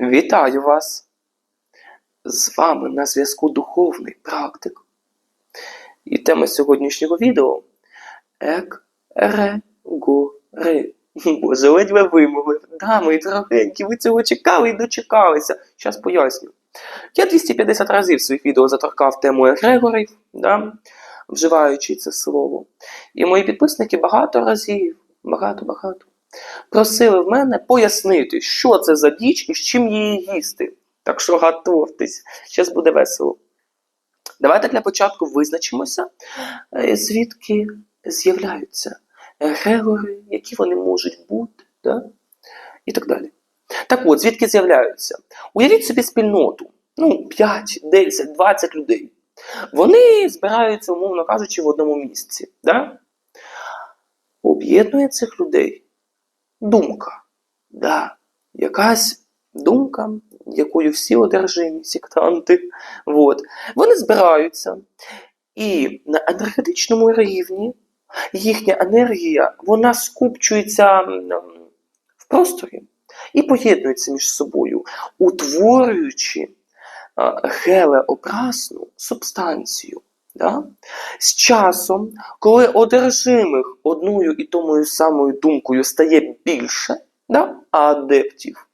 Вітаю вас! З вами на зв'язку духовний практик. І тема сьогоднішнього відео Ек-ре-го-ри. Боже, ледве вимовив. Да, мої дорогенькі, ви цього чекали і дочекалися. Щас поясню. Я 250 разів в своїх відео заторкав тему егрегорів, да, вживаючи це слово. І мої підписники багато разів, багато-багато, просили в мене пояснити, що це за діч і з чим її їсти. Так що готовтесь, зараз буде весело. Давайте для початку визначимося, е, звідки з'являються егрегори, які вони можуть бути, да? і так далі. Так от, звідки з'являються? Уявіть собі спільноту, ну, 5, 10, 20 людей. Вони збираються, умовно кажучи, в одному місці. Да? Об'єднує цих людей думка. Да. Якась думка, якою всі одержимі сектанти. От. Вони збираються, і на енергетичному рівні їхня енергія вона скупчується в просторі і поєднується між собою, утворюючи гелеобразну субстанцію. Да? З часом, коли одержимих одною і томою самою думкою стає більше да? адептів,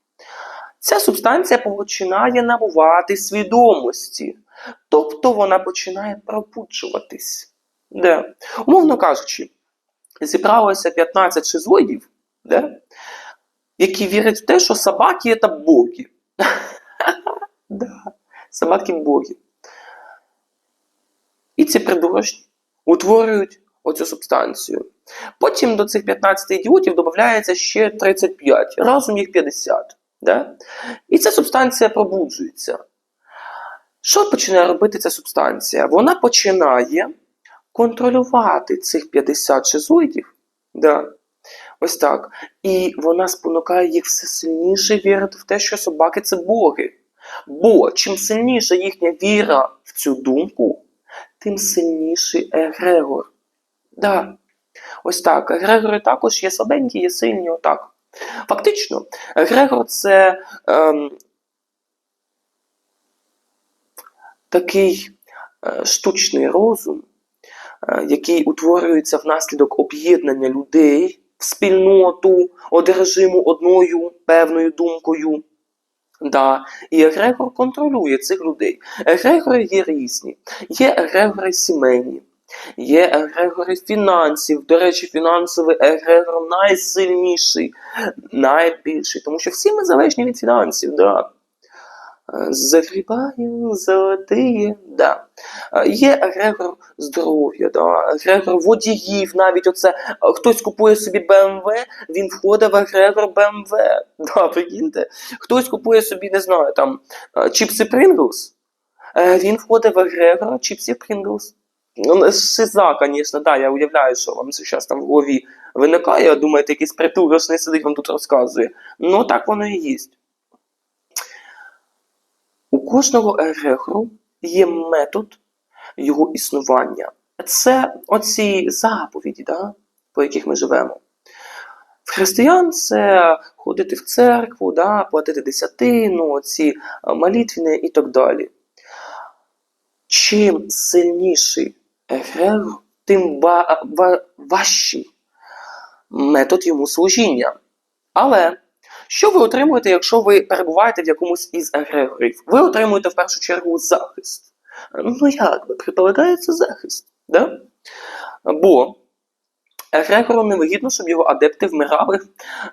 ця субстанція починає набувати свідомості, тобто вона починає пробуджуватись. Да? Умовно кажучи, зібралося 15 шизоїдів, да? які вірять в те, що собаки це боги. Собаки боги. І ці придурочні утворюють оцю субстанцію. Потім до цих 15 ідіотів додається ще 35, разом їх 50. Да? І ця субстанція пробуджується. Що починає робити ця субстанція? Вона починає контролювати цих 50 шизоїдів. Да. Ось так. І вона спонукає їх все сильніше вірити в те, що собаки це боги. Бо чим сильніша їхня віра в цю думку, тим сильніший егрегор. Да. Ось так. Егрегори також є слабенькі, є сильні, отак. Фактично, егрегор це ем, такий е, штучний розум, е, який утворюється внаслідок об'єднання людей в спільноту, одержиму одною певною думкою. Да. І егрегор контролює цих людей. Егрегори є різні. Є егрегори сімейні, є егрегори фінансів. До речі, фінансовий егрегор найсильніший, найбільший, тому що всі ми залежні від фінансів. Да. Е, Загрібаю золотиє, да. Е, Є егрегор здоров'я, да. егрегор водіїв, навіть оце е, хтось купує собі БМВ, він входить в егрегор БМВ. Да, прикиньте. Хтось купує собі, не знаю, там чіпси Pringles, він входить в егрегор чіпсів Pringles. Ну, Шиза, звісно, да, я уявляю, що вам зараз там в голові виникає, думаєте, якийсь притурочний сидить вам тут розказує. Ну так воно і є. Кожного егрегору є метод його існування. Це оці заповіді, да, по яких ми живемо. В християн це ходити в церкву, да, платити десятину, ці е, молитвини і так далі. Чим сильніший егрегор, тим ва- ва- важчий метод йому служіння. Але що ви отримуєте, якщо ви перебуваєте в якомусь із егрегорів? Ви отримуєте в першу чергу захист. Ну як би, предполагається захист. Да? Бо егрегору невигідно, щоб його адепти вмирали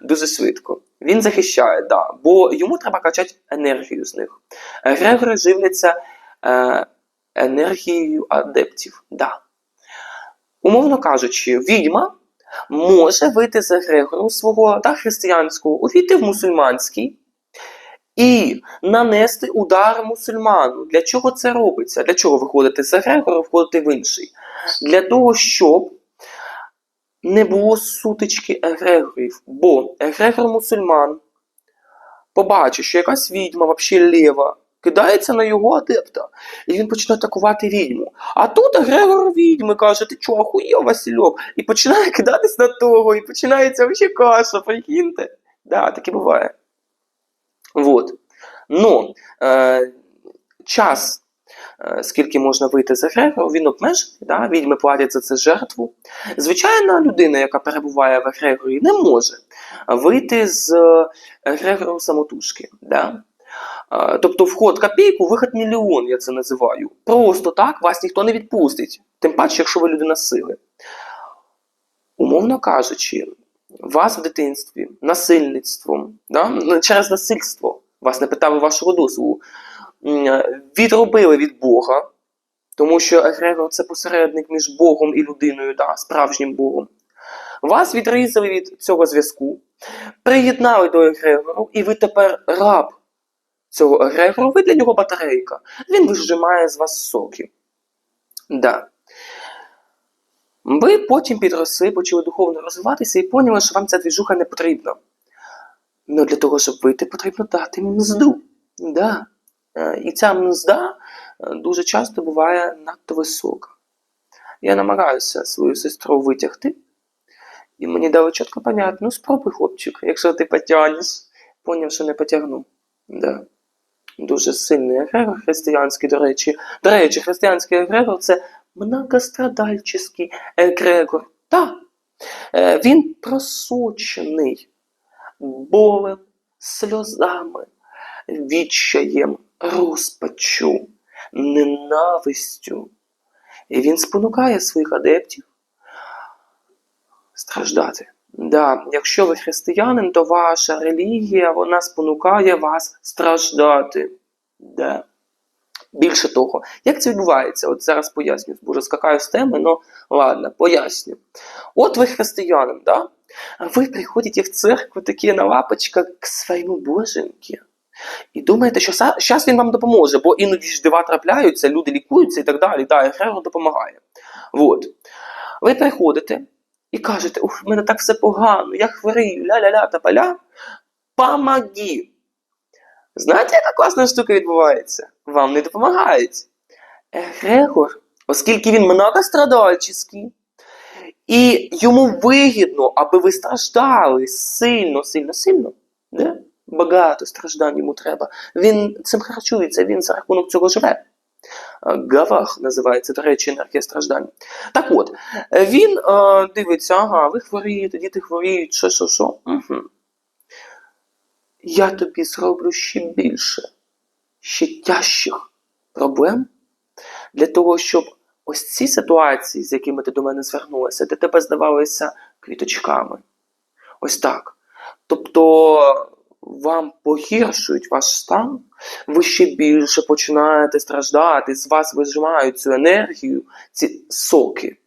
дуже швидко. Він захищає, да, бо йому треба качати енергію з них. Егрегори живляться е, енергією адептів. Да. Умовно кажучи, відьма може вийти з егрегору свого та християнського, увійти в мусульманський і нанести удар мусульману. Для чого це робиться? Для чого виходити з егрегору, входити в інший? Для того, щоб не було сутички егрегорів. Бо егрегор мусульман побачить, що якась відьма, взагалі лєва, кидається на його адепта, і він починає атакувати відьму. А тут егрегор відьми каже, ти чого, охуєв, Васильов? І починає кидатись на того, і починається взагалі каша, прикиньте. Да, таке буває. Вот. Но е, час, е, скільки можна вийти з егрегору, він обмежений, да? відьми платять за це жертву. Звичайна людина, яка перебуває в егрегорі, не може вийти з е, егрегору самотужки. Да? Е, Тобто вход копійку, виход мільйон, я це називаю. Просто так вас ніхто не відпустить. Тим паче, якщо ви людина сили. Умовно кажучи, вас в дитинстві насильництвом, да? через насильство, вас не питали вашого дозволу, е, відробили від Бога, тому що Егрегор це посередник між Богом і людиною, да, справжнім Богом. Вас відрізали від цього зв'язку, приєднали до Егрегору, і ви тепер раб цього Егрегору, ви для нього батарейка. Він вижимає з вас соки. Да. Ви потім підросли, почали духовно розвиватися і поняли, що вам ця двіжуха не потрібна. Ну для того, щоб вийти, потрібно дати мзду. Да. Е, І ця мзда е, дуже часто буває надто висока. Я намагаюся свою сестру витягти, і мені дали чітко понятно, ну спробуй, хлопчик, якщо ти потягнеш, поняв, що не потягну. Да. Дуже сильний егрегор християнський, до речі. До речі, християнський егрегор це многострадальчий егрегор. Так. Е, Він просочений болем, сльозами, відчаєм, розпачу, ненавистю. І він спонукає своїх адептів страждати. Да, якщо ви християнин, то ваша релігія вона спонукає вас страждати. Да. Більше того, як це відбувається? От зараз поясню, бо скакаю з теми, ну ладно, поясню. От ви християнин, да? А ви приходите в церкву такі на лапочках к своєму боженьке. І думаєте, що зараз він вам допоможе, бо іноді ж дива трапляються, люди лікуються і так далі. Да, Егрегор допомагає. Вот. Ви приходите і кажете, ух, в мене так все погано, я хворію, ля-ля-ля та поля. Помоги! Знаєте, яка класна штука відбувається? Вам не допомагають. Егрегор, оскільки він многострадальчий, і йому вигідно, аби ви страждали сильно, сильно, сильно. Не? Багато страждань йому треба. Він цим харчується, він за рахунок цього живе. Гавах називається, до речі, енергія страждань. Так от, він е, дивиться, ага, ви хворієте, діти хворіють, що, що, що. Угу. Я тобі зроблю ще більше, ще тяжчих проблем для того, щоб ось ці ситуації, з якими ти до мене звернулася, для тебе здавалися квіточками. Ось так. Тобто вам погіршують ваш стан, ви ще більше починаєте страждати, з вас вижимають цю енергію, ці соки.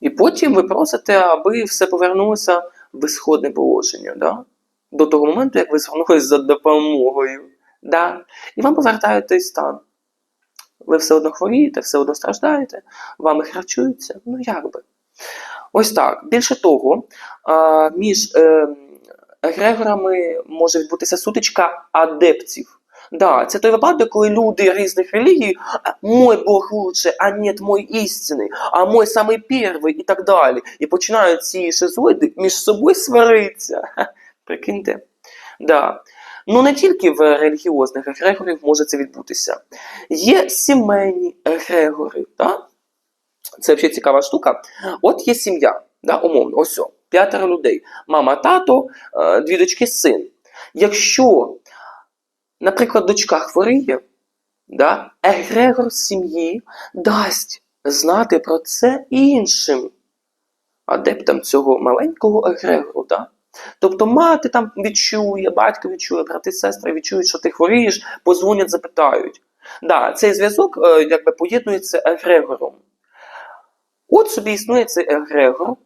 І потім ви просите, аби все повернулося в ісходне положення. Да? До того моменту, як ви звернулися за допомогою. Да? І вам повертають той стан. Ви все одно хворієте, все одно страждаєте, вами харчуються. Ну як би. Ось так. Більше того, між егрегорами може відбутися сутичка адептів. Да, це той випадок, коли люди різних релігій, мой Бог лучше, а нет, мой істинний, а мой самий перший і так далі. І починають ці шизоїди між собою сваритися. Прикиньте. Да. Ну не тільки в релігіозних егрегорів може це відбутися. Є сімейні егрегори. Да? Це взагалі цікава штука. От є сім'я, да, умовно, ось п'ятеро людей. Мама, тато, е, дві дочки, син. Якщо, наприклад, дочка хворіє, да, егрегор сім'ї дасть знати про це іншим адептам цього маленького егрегору. Да? Тобто мати там відчує, батько відчує, брати, сестри відчують, що ти хворієш, позвонять, запитають. Да, цей зв'язок е, якби поєднується егрегором. От собі існує цей егрегор,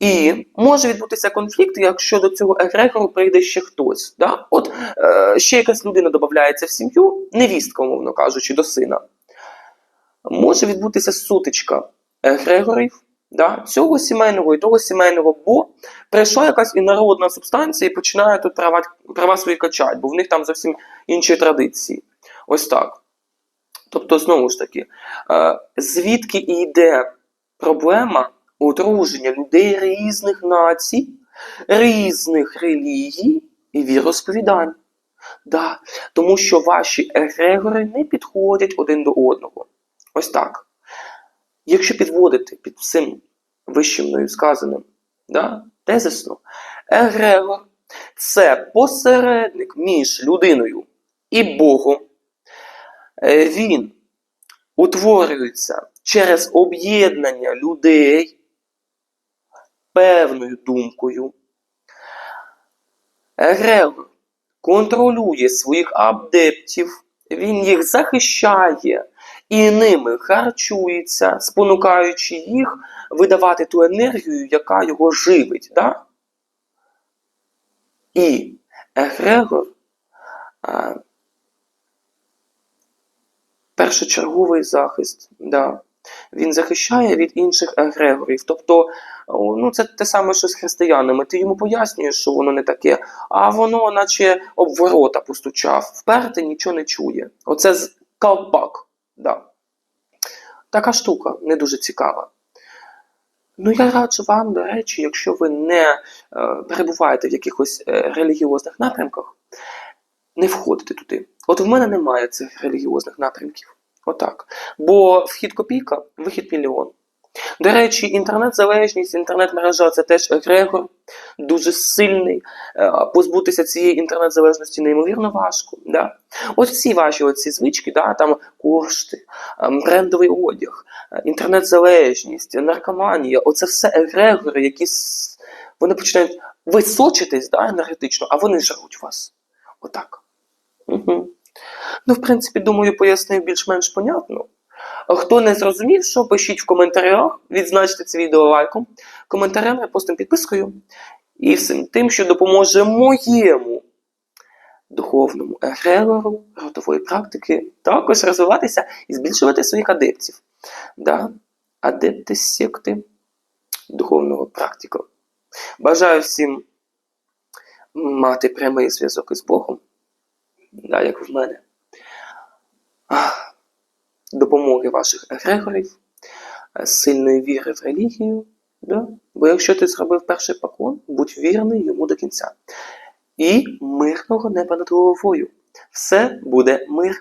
і може відбутися конфлікт, якщо до цього егрегору прийде ще хтось. Да? От е, ще якась людина додається в сім'ю, невістка, умовно кажучи, до сина. Може відбутися сутичка егрегорів, да? цього сімейного і того сімейного, бо прийшла якась інородна субстанція і починає тут права, права свої качати, бо в них там зовсім інші традиції. Ось так. Тобто, знову ж таки, е, звідки і йде проблема одруження людей різних націй, різних релігій і віросповідань. Да, тому що ваші егрегори не підходять один до одного. Ось так. Якщо підводити під всім вищим сказаним, да, тезисно, егрегор це посередник між людиною і Богом. Е, Він утворюється через об'єднання людей певною думкою. Егрегор контролює своїх адептів, він їх захищає і ними харчується, спонукаючи їх видавати ту енергію, яка його живить. Да? І егрегор а, першочерговий захист. Да. Він захищає від інших егрегорів. Тобто, ну, це те саме, що з християнами. Ти йому пояснюєш, що воно не таке, а воно, наче об ворота постучав. Вперте нічого не чує. Оце з колпак. Да. Така штука не дуже цікава. Ну, я раджу вам, до речі, якщо ви не е, перебуваєте в якихось е, релігіозних напрямках, не входити туди. От в мене немає цих релігіозних напрямків. Отак. Бо вхід копійка, вихід мільйон. До речі, інтернет-залежність, інтернет-мережа це теж егрегор, дуже сильний. Е, Позбутися цієї інтернет-залежності неймовірно важко. Да? От всі ваші оці звички, да, там кошти, ем, брендовий одяг, е, інтернет-залежність, наркоманія оце все егрегори, які вони починають височитись да, енергетично, а вони жруть вас. Отак. Угу. Ну, в принципі, думаю, пояснив більш-менш понятно. Хто не зрозумів, що пишіть в коментарях, відзначте це відео лайком, коментарем, репостом, підпискою і всім тим, що допоможе моєму духовному егрегору родової практики також розвиватися і збільшувати своїх адептів. Да? Адепти секти духовного практика. Бажаю всім мати прямий зв'язок із Богом, да, як в мене. Допомоги ваших егрегорів, е, сильної віри в релігію. Да? Бо якщо ти зробив перший поклон, будь вірний йому до кінця. І мирного неба над головою. Все буде мир.